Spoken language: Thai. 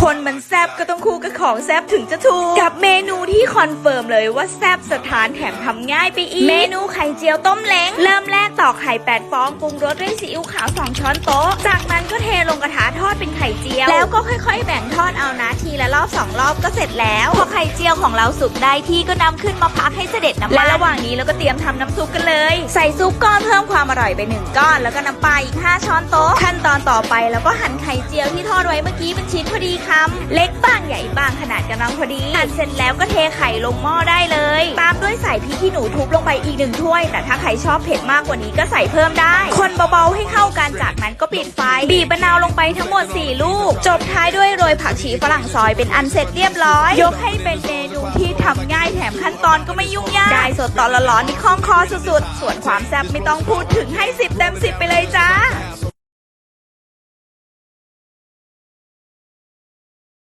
คนมันแซบก็ต้องคู่กับของแซบถึงจะถูก กับเมนูที่คอนเฟิร์มเลยว่าแซบสถานแถมทำง่ายไปอีก เมนูไข่เจียวต้มเล้ง เริ่มแรกตอกไข่8ฟองปรุงรสด้วยซีอิ๊วขาวสองช้อนโต๊ะ จากนั้นก็เทลงกระทะทอดเป็นไข่เจียว แล้วก็ค่อยๆ แบ่งทอดเอานะที ละรอบ2รอบก็เสร็จแล้ว พอไข่เจียวของเราสุกได้ที่ก็นำขึ้นมาพักให้เสด็จน้ำมันและระหว่างนี้เราก็เตรียมทำน้ำซุปกันเลย ใส่ซุปก้อนเพิ่มความอร่อยไปหนึ่งก้อน แล้วก็น้ำปลาอีก 5 ช้อนโต๊ะ ขั้นตอนต่อไปแล้วก็หั่นไข่เจียวที่ทอดไว้เมื่อกี้เป็นชิ้นพอดีคำเล็กบ้างใหญ่บ้างขนาดกำลังพอดีหั่นเสร็จแล้วก็เทไข่ลงหม้อได้เลย ตามด้วยใส่พริกขี้หนูทุบลงไปอีกหนึ่งถ้วย แต่ถ้าใครชอบเผ็ดมากกว่านี้ก็ใส่เพิ่มได้ คนเบาๆให้เข้ากันจากนั้นก็ปิดไฟ บีบมะนาวลงไปทั้งหมด 4 ลูก จบท้ายด้วยโรยผักชีฝรั่งซอยเป็นอันเสร็จเรียบร้อย ยกให้เป็นเมนูที่ทำง่ายแถมขั้นตอนก็ไม่ยุ่งยาก ได้สดตอนละร้อนนี่คล่องคอสุดๆ ส่วนความแซ่บไม่ต้องพูดถึงให้ 10เต็ม10 ไปเลยจ้า